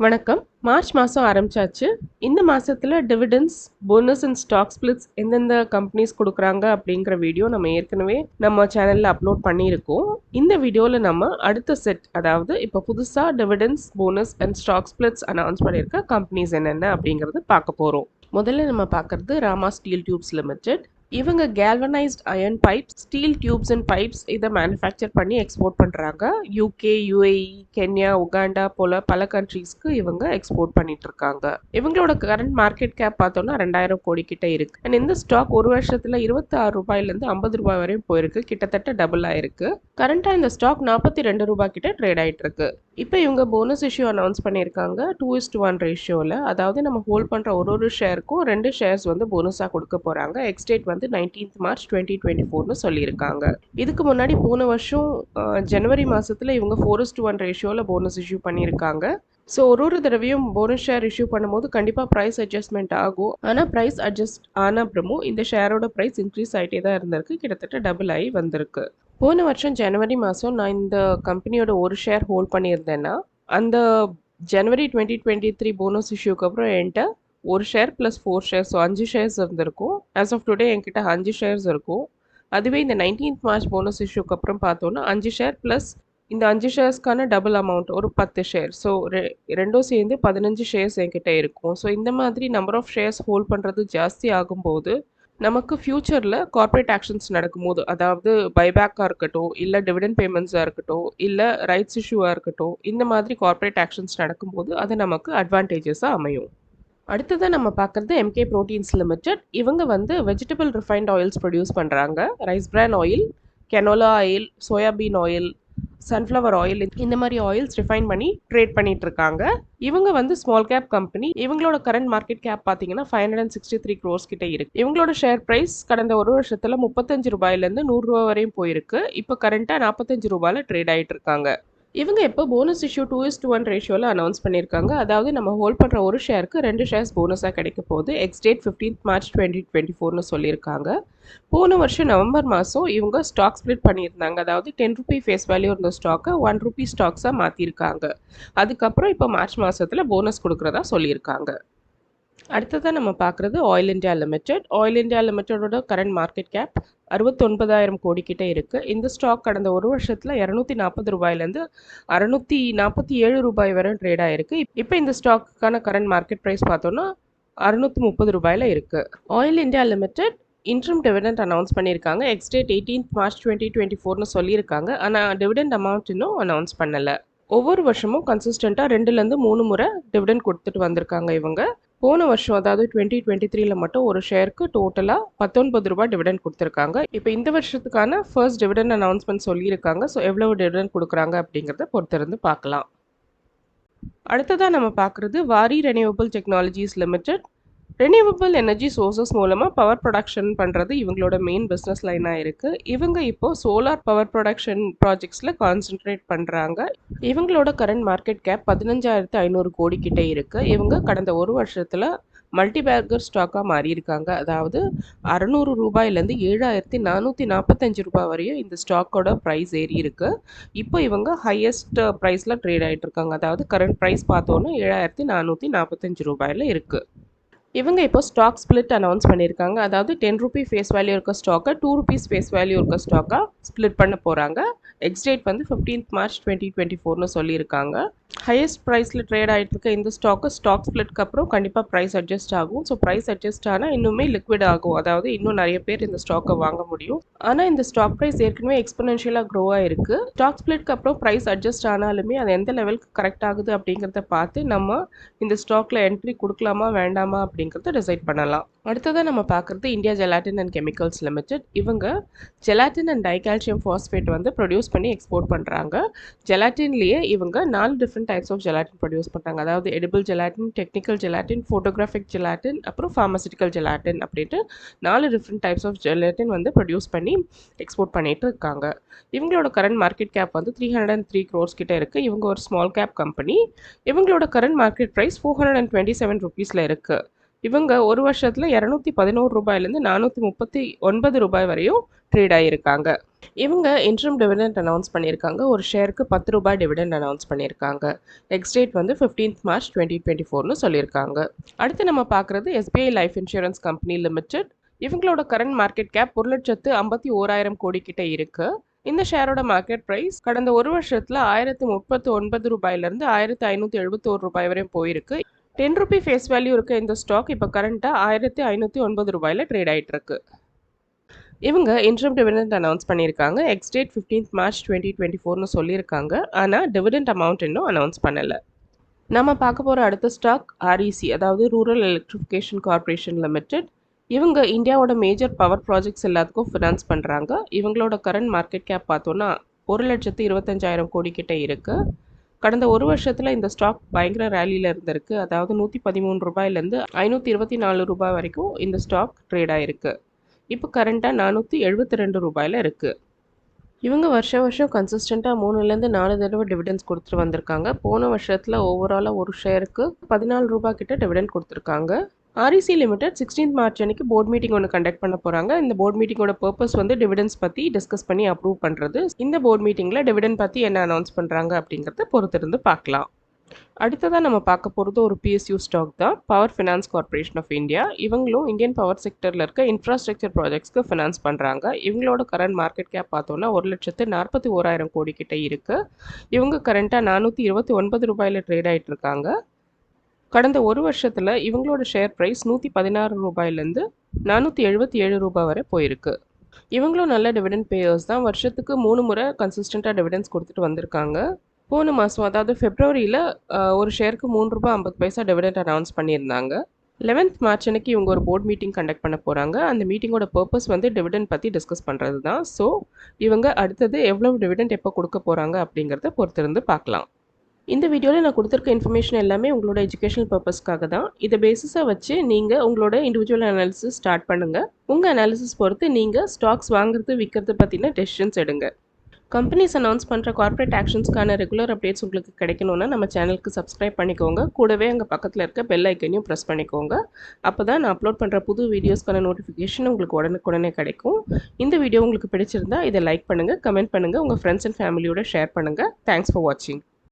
வணக்கம். மார்ச் மாதம் ஆரம்பிச்சாச்சு. இந்த மாதத்தில் dividends bonus and stock splits எந்தெந்த கம்பெனிஸ் கொடுக்குறாங்க அப்படிங்கிற வீடியோ நம்ம ஏற்கனவே நம்ம சேனலில் அப்லோட் பண்ணியிருக்கோம். இந்த வீடியோவில் நம்ம அடுத்த செட் அதாவது இப்போ புதுசாக dividends bonus and stock splits announce பண்ணியிருக்க கம்பெனிஸ் என்னென்ன அப்படிங்கிறது பார்க்க போகிறோம் முதல்ல நம்ம பார்க்குறது ராமா ஸ்டீல் டியூப்ஸ் லிமிடெட் இவங்க galvanised iron pipes steel tubes and pipes இதை மேனுஃபேக்சர் பண்ணி எக்ஸ்போர்ட் பண்ணுறாங்க யூகே யுஏஇ கென்யா உகாண்டா போல பல கண்ட்ரீஸ்க்கு இவங்க எக்ஸ்போர்ட் பண்ணிட்டு இருக்காங்க. இவங்களோட கரண்ட் மார்க்கெட் கேப் பார்த்தோம்னா ரெண்டாயிரம் கோடி கிட்ட இருக்கு. அண்ட் இந்த ஸ்டாக் ஒரு வருஷத்துல இருபத்தி ஆறு ரூபாயிலேருந்து ஐம்பது ரூபாய் வரையும் போயிருக்கு. கிட்டத்தட்ட டபுள் ஆயிருக்கு கரண்டா இந்த ஸ்டாக் நாற்பத்தி ரெண்டு ரூபாய் கிட்ட ட்ரேட் ஆயிட்டு இருக்கு. இப்போ இவங்க போனஸ் இஷ்யூ அனௌன்ஸ் பண்ணியிருக்காங்க. டூ இஸ்ட் ஒன் ரேஷியோவில் அதாவது நம்ம ஹோல்ட் பண்ணுற ஒரு ஒரு ஷேருக்கும் ரெண்டு ஷேர்ஸ் வந்து போனஸாக கொடுக்க போகிறாங்க எக்ஸ்டேட் வந்து நைன்டீன்த் மார்ச் டுவெண்ட்டி டுவெண்ட்டி ஃபோர்னு சொல்லியிருக்காங்க. இதுக்கு முன்னாடி போன வருஷம் ஜனவரி மாதத்தில் இவங்க ஃபோர் இஸ்ட் ஒன் ரேஷியோவில் போனஸ் இஷ்யூ பண்ணியிருக்காங்க. ஸோ ஒரு ஒரு தடவையும் போனஸ் ஷேர் இஷ்யூ பண்ணும்போது கண்டிப்பாக ப்ரைஸ் அட்ஜஸ்ட்மெண்ட் ஆகும். ஆனால் ப்ரைஸ் அட்ஜஸ்ட் ஆன அப்புறமும் இந்த ஷேரோட ப்ரைஸ் இன்க்ரீஸ் ஆகிட்டே தான் இருந்திருக்கு. கிட்டத்தட்ட டபுள் ஆகி வந்திருக்கு. போன வருஷம் ஜனவரி மாதம் நான் இந்த கம்பெனியோட ஒரு ஷேர் ஹோல்ட் பண்ணியிருந்தேன்னா அந்த ஜனவரி டுவெண்ட்டி டுவெண்ட்டி த்ரீ போனஸ் இஷ்யூக்கு அப்புறம் என்கிட்ட ஒரு share plus four shares so அஞ்சு ஷேர்ஸ் இருந்திருக்கும். ஆஸ் ஆஃப் டுடே என்கிட்ட அஞ்சு ஷேர்ஸ் இருக்கும். அதுவே இந்த நைன்டீன்த் மார்ச் போனஸ் இஷ்யூக்கு அப்புறம் பார்த்தோன்னா அஞ்சு ஷேர் ப்ளஸ் இந்த அஞ்சு ஷேர்ஸ்க்கான டபுள் அமௌண்ட் ஒரு பத்து ஷேர் ஸோ ரெ ரெண்டும் சேர்ந்து பதினஞ்சு ஷேர்ஸ் என்கிட்ட இருக்கும். ஸோ இந்த மாதிரி நம்பர் ஆஃப் ஷேர்ஸ் ஹோல்ட் பண்ணுறது ஜாஸ்தி ஆகும்போது நமக்கு ஃப்யூச்சரில் கார்ப்பரேட் ஆக்ஷன்ஸ் நடக்கும்போது அதாவது பைபேக்காக இருக்கட்டும் இல்லை டிவிடெண்ட் பேமெண்ட்ஸாக இருக்கட்டும் இல்லை ரைட்ஸ் இஷ்யூவாக இருக்கட்டும் இந்த மாதிரி கார்ப்பரேட் ஆக்ஷன்ஸ் நடக்கும்போது அது நமக்கு அட்வான்டேஜஸாக அமையும். அடுத்ததாக நம்ம பார்க்குறது எம்கே ப்ரோட்டீன்ஸ் லிமிடெட் இவங்க வந்து வெஜிடபிள் ரிஃபைன்ட் ஆயில்ஸ் ப்ரொடியூஸ் பண்ணுறாங்க rice bran oil canola oil soybean oil sunflower oil இந்த மாதிரி ஆயில்ஸ் ரிஃபைன் பண்ணி ட்ரேட் பண்ணிட்டு இருக்காங்க இவங்க வந்து ஸ்மால் கேப் கம்பெனி இவங்களோட கரண்ட் மார்க்கெட் கேப் பார்த்தீங்கன்னா five hundred and sixty three crores கிட்ட இருக்கு. இவங்களோட ஷேர் பிரைஸ் கடந்த ஒரு வருஷத்துல முப்பத்தஞ்சு ரூபாயிலேருந்து நூறுரூவா வரையும் போயிருக்கு. இப்போ கரண்ட்டாக நாற்பத்தஞ்சு ரூபாயில் ட்ரேட் ஆகிட்டு இருக்காங்க இவங்க இப்போ bonus issue two is to one ரேஷியோவில் அனௌன்ஸ் பண்ணியிருக்காங்க. அதாவது நம்ம ஹோல்ட் பண்ணுற ஒரு ஷேருக்கு ரெண்டு ஷேர்ஸ் போனஸாக கிடைக்க போகுது. Ex date fifteenth March twenty twenty ஃபோர்னு சொல்லியிருக்காங்க. போன வருஷம் நவம்பர் மாதம் இவங்க ஸ்டாக் ஸ்ப்ளிட் பண்ணியிருந்தாங்க. அதாவது டென் ருபி ஃபேஸ் வேல்யூ இருந்த ஸ்டாக்கை ஒன் ருபி ஸ்டாக்ஸாக மாற்றிருக்காங்க அதுக்கப்புறம் இப்போ மார்ச் மாதத்தில் போனஸ் கொடுக்குறதா சொல்லியிருக்காங்க. அடுத்ததாக நம்ம பார்க்குறது oil India limited oil India லிமிடெடோட current market cap அறுபத்தொன்பதாயிரம் கோடி கிட்டே இருக்குது இந்த ஸ்டாக் கடந்த ஒரு வருஷத்தில் இரநூத்தி நாற்பது ரூபாயிலேருந்து அறநூற்றி நாற்பத்தி ஏழு ரூபாய் வரை ட்ரேட் ஆகிருக்கு இப்போ இந்த ஸ்டாக்குக்கான கரண்ட் மார்க்கெட் ப்ரைஸ் பார்த்தோன்னா அறுநூற்றி முப்பது ரூபாயில் இருக்குது oil India limited interim dividend announce பண்ணியிருக்காங்க. Ex date eighteenth March twenty twenty ஃபோர்னு சொல்லியிருக்காங்க. ஆனால் டிவிடெண்ட் அமௌண்ட் இன்னும் அனௌன்ஸ் பண்ணலை. ஒவ்வொரு வருஷமும் கன்சிஸ்டண்ட்டாக ரெண்டுலேருந்து மூணு முறை டிவிடெண்ட் கொடுத்துட்டு வந்திருக்காங்க இவங்க. போன வருஷம் அதாவது டுவெண்ட்டி டுவெண்ட்டி த்ரீல மட்டும் ஒரு ஷேருக்கு டோட்டலாக பத்தொன்பது ரூபாய் டிவிடெண்ட் கொடுத்துருக்காங்க. இப்போ இந்த வருஷத்துக்கான ஃபர்ஸ்ட் டிவிடெண்ட் அனௌன்ஸ்மெண்ட் சொல்லியிருக்காங்க. ஸோ எவ்வளவு டிவிடெண்ட் கொடுக்குறாங்க அப்படிங்கிறத பொறுத்திருந்து பார்க்கலாம். அடுத்ததாக நம்ம பார்க்குறது Waaree renewable technologies limited renewable energy sources மூலமாக பவர் ப்ரொடக்ஷன் பண்ணுறது இவங்களோட மெயின் பிஸ்னஸ் லைனாக இருக்குது இவங்க இப்போ சோலார் பவர் ப்ரொடக்ஷன் ப்ராஜெக்ட்ஸில் கான்சென்ட்ரேட் பண்ணுறாங்க இவங்களோட கரண்ட் மார்க்கெட் கேப் பதினஞ்சாயிரத்து ஐநூறு கோடி கிட்டே இருக்குது இவங்க கடந்த ஒரு வருஷத்தில் மல்டிபேக்கர் ஸ்டாக்காக மாறியிருக்காங்க. அதாவது அறநூறு ரூபாயிலேருந்து ஏழாயிரத்தி நானூற்றி நாற்பத்தஞ்சு ரூபாய் வரையும் இந்த ஸ்டாக்கோட ப்ரைஸ் ஏறி இருக்குது இப்போ இவங்க ஹையஸ்ட் ப்ரைஸில் ட்ரேட் ஆகிட்டு இருக்காங்க. அதாவது கரண்ட் ப்ரைஸ் பார்த்தோன்னா ஏழாயிரத்தி நானூற்றி நாற்பத்தஞ்சு ரூபாயில் இருக்குது இவங்க இப்போ ஸ்டாக் ஸ்ப்ளிட் அனௌன்ஸ் பண்ணியிருக்காங்க. அதாவது டென் ருபி ஃபேஸ் வேல்யூ இருக்க ஸ்டாக்கை டூ ருபீஸ் ஃபேஸ் வேல்யூ இருக்க ஸ்டாக்காக ஸ்ப்ளிட் பண்ண போகிறாங்க எக்ஸ்டேட் வந்து ஃபிஃப்டீன்த் மார்ச் டுவெண்ட்டி டுவெண்ட்டி ஃபோர்னு சொல்லியிருக்காங்க. ஹையஸ்ட் ப்ரைஸில் ட்ரேட் ஆகிட்டு இருக்க இந்த ஸ்டாக்கு ஸ்டாக் ஸ்ப்ளிட்க்கு அப்புறம் கண்டிப்பாக ப்ரைஸ் அட்ஜஸ்ட் ஆகும். ஸோ ப்ரைஸ் அட்ஜஸ்ட் ஆனால் இன்னுமே லிக்விட் ஆகும். அதாவது இன்னும் நிறைய பேர் இந்த ஸ்டாக்கை வாங்க முடியும். ஆனால் இந்த ஸ்டாக் ப்ரைஸ் ஏற்கனவே எக்ஸ்பனென்ஷியலாக க்ரோ ஆயிருக்கு. ஸ்டாக் ஸ்ப்ளிட்க்கு அப்புறம் ப்ரைஸ் அட்ஜஸ்ட் ஆனாலுமே அது எந்த லெவலுக்கு கரெக்ட் ஆகுது அப்படிங்கிறத பார்த்து நம்ம இந்த ஸ்டாக்கில் என்ட்ரி கொடுக்கலாமா வேண்டாமா அப்படிங்கிறத டிசைட் பண்ணலாம். அடுத்ததாக நம்ம பார்க்குறது India gelatin and chemicals limited இவங்க ஜெலாட்டின் அண்ட் டைகால்சியம் ஃபாஸ்பேட் வந்து ப்ரொடியூஸ் பண்ணி எக்ஸ்போர்ட் பண்ணுறாங்க ஜெலாட்டின்லேயே இவங்க நாலு different types of gelatin produce பண்ணுறாங்க அதாவது edible gelatin technical gelatin photographic gelatin அப்புறம் ஃபார்மசிட்டிக்கல் ஜெலாட்டின் அப்படின்ட்டு நாலு டிஃப்ரெண்ட் டைப்ஸ் ஆஃப் ஜெலாட்டின் வந்து ப்ரொடியூஸ் பண்ணி எக்ஸ்போர்ட் பண்ணிகிட்டு இருக்காங்க. இவங்களோட கரண்ட் மார்க்கெட் கேப் வந்து three hundred and three crores கிட்ட இருக்குது இவங்க ஒரு ஸ்மால் கேப் கம்பெனி இவங்களோட current market price four hundred and twenty seven ருபீஸில் இருக்குது இவங்க ஒரு வருஷத்தில் இரநூத்தி பதினோரு ரூபாயிலேருந்து நானூற்றி முப்பத்தி ஒன்பது ரூபாய் வரையும் ட்ரேட் ஆகியிருக்காங்க இவங்க இன்ட்ரம் டிவிடெண்ட் அனௌன்ஸ் பண்ணியிருக்காங்க. ஒரு ஷேருக்கு பத்து ரூபாய் டிவிடெண்ட் அனௌன்ஸ் பண்ணியிருக்காங்க. நெக்ஸ்ட் டேட் வந்து ஃபிஃப்டீன்த் மார்ச் டுவெண்ட்டி டுவெண்ட்டி ஃபோர்னு சொல்லியிருக்காங்க. அடுத்து நம்ம பார்க்குறது SBI life insurance company limited இவங்களோட கரண்ட் மார்க்கெட் கேப் ஒரு லட்சத்து ஐம்பத்தி ஓராயிரம் கோடி கிட்ட இருக்குது இந்த ஷேரோட மார்க்கெட் ப்ரைஸ் கடந்த ஒரு வருஷத்தில் ஆயிரத்தி முப்பத்தி ஒன்பது ரூபாயிலிருந்து ஆயிரத்தி ஐநூற்றி எழுபத்தோரு ரூபாய் வரையும் போயிருக்கு. டென் ருபி ஃபேஸ் வேல்யூ இருக்க இந்த ஸ்டாக் இப்போ கரண்ட்டாக ஆயிரத்தி ஐநூற்றி ஒன்பது ரூபாயில் ட்ரேட் ஆகிட்டுருக்கு இவங்க இன்ட்ரம் டிவிடெண்ட் அனௌன்ஸ் பண்ணியிருக்காங்க. Ex date fifteenth March twenty twenty ஃபோர்னு சொல்லியிருக்காங்க. ஆனால் டிவிடெண்ட் அமௌண்ட் இன்னும் அனௌன்ஸ் பண்ணலை. நம்ம பார்க்க போகிற அடுத்த ஸ்டாக் ஆர்இசி அதாவது ரூரல் எலக்ட்ரிஃபிகேஷன் கார்பரேஷன் லிமிடெட் இவங்க இந்தியாவோட மேஜர் பவர் ப்ராஜெக்ட்ஸ் எல்லாத்துக்கும் ஃபினான்ஸ் பண்ணுறாங்க இவங்களோட கரண்ட் மார்க்கெட் கேப் பார்த்தோன்னா ஒரு லட்சத்து இருபத்தஞ்சாயிரம் கோடி கிட்ட இருக்குது கடந்த ஒரு வருஷத்தில் இந்த ஸ்டாக் பயங்கர ரேலியில் இருந்திருக்கு. அதாவது நூற்றி பதிமூணு ரூபாயிலேருந்து ஐநூற்றி இருபத்தி நாலு ரூபாய் வரைக்கும் இந்த ஸ்டாக் ட்ரேட் ஆகிருக்கு இப்போ கரண்ட்டாக நானூற்றி எழுபத்தி ரெண்டு ரூபாயில் இருக்குது இவங்க வருஷம் வருஷம் கன்சிஸ்டண்ட்டாக மூணுலேருந்து நாலு தடவை டிவிடெண்ட்ஸ் கொடுத்துட்டு வந்திருக்காங்க. போன வருஷத்தில் ஓவராலாக ஒரு ஷேருக்கு பதினாலு ரூபா கிட்ட டிவிடெண்ட் கொடுத்துருக்காங்க. ஆர்இசி லிமிடெட் சிக்ஸ்டீன்த் மார்ச் அன்னைக்கு போர்ட் மீட்டிங் ஒன்று கண்டக்ட் பண்ண போகிறாங்க இந்த போர்ட் மீட்டிங்கோட பர்பஸ் வந்து டிவிடன்ஸ் பற்றி டிஸ்கஸ் பண்ணி அப்ரூவ் பண்ணுறது இந்த போர்ட் மீட்டிங்கில் டிவிடன் பற்றி என்ன அனௌன்ஸ் பண்ணுறாங்க அப்படிங்கிறத பொறுத்திருந்து பார்க்கலாம். அடுத்ததாக நம்ம பார்க்க போகிறது ஒரு பிஎஸ்யூ ஸ்டாக் தான். Power finance corporation of India இவங்களும் இந்தியன் பவர் செக்டரில் இருக்க இன்ஃப்ராஸ்ட்ரக்சர் ப்ராஜெக்ட்ஸ்க்கு ஃபினான்ஸ் பண்ணுறாங்க இவங்களோட கரண்ட் மார்க்கெட் கேப் பார்த்தோன்னா ஒரு லட்சத்து நாற்பத்தி ஓராயிரம் கோடி கிட்ட இருக்குது இவங்க கரண்ட்டாக நானூற்றி இருபத்தி ஒன்பது ரூபாயில் ட்ரேட் ஆகிட்டு இருக்காங்க. கடந்த ஒரு வருஷத்தில் இவங்களோட ஷேர் ப்ரைஸ் நூற்றி பதினாறு ரூபாயிலேருந்து நானூற்றி எழுபத்தி ஏழு ரூபாய் வரை போயிருக்கு. இவங்களும் நல்ல டிவிடெண்ட் பேயர்ஸ் தான். வருஷத்துக்கு மூணு முறை கன்சிஸ்டண்ட்டாக டிவிடெண்ட்ஸ் கொடுத்துட்டு வந்திருக்காங்க. போன மாதம் அதாவது ஃபெப்ரவரியில் ஒரு ஷேருக்கு மூணு ரூபாய் ஐம்பது பைசா டிவிடெண்ட் அனௌன்ஸ் பண்ணியிருந்தாங்க. லெவன்த் மார்ச் அன்னைக்கு இவங்க ஒரு போர்ட் மீட்டிங் கண்டக்ட் பண்ண போகிறாங்க அந்த மீட்டிங்கோட பர்பஸ் வந்து டிவிடெண்ட் பற்றி டிஸ்கஸ் பண்ணுறது தான் ஸோ இவங்க அடுத்தது எவ்வளோ டிவிடெண்ட் எப்போ கொடுக்க போகிறாங்க அப்படிங்கிறத பொறுத்திருந்து பார்க்கலாம். இந்த வீடியோவில் நான் கொடுத்துருக்க இன்ஃபர்மேஷன் எல்லாமே உங்களோட எஜுகேஷனல் பர்பஸ்க்காக தான். இதை பேசிஸாக வச்சு நீங்கள் உங்களோட இண்டிவிஜுவல் அனாலிசிஸ் ஸ்டார்ட் பண்ணுங்கள் உங்கள் அனாலிசிஸ் பொறுத்து நீங்கள் ஸ்டாக்ஸ் வாங்குறது விற்கிறது பற்றின டெசிஷன்ஸ் எடுங்க. கம்பெனிஸ் அனௌன்ஸ் பண்ணுற கார்ப்பரேட் ஆக்ஷன்ஸ்க்கான ரெகுலர் அப்டேட்ஸ் உங்களுக்கு கிடைக்கணும்னா நம்ம சேனலுக்கு சப்ஸ்கிரைப் பண்ணிக்கோங்க. கூடவே அங்கே பக்கத்தில் இருக்க பெல் ஐக்கனையும் ப்ரெஸ் பண்ணிக்கோங்க. அப்போ தான் நான் அப்லோட் பண்ணுற புது வீடியோஸ்க்கான நோட்டிஃபிகேஷன் உங்களுக்கு உடனுக்குடனே கிடைக்கும். இந்த வீடியோ உங்களுக்கு பிடிச்சிருந்தா இதை லைக் பண்ணுங்கள் கமெண்ட் பண்ணுங்கள் உங்கள் ஃப்ரெண்ட்ஸ் அண்ட் ஃபேமிலியோட ஷேர் பண்ணுங்கள் தேங்க்ஸ் ஃபார் வாட்சிங்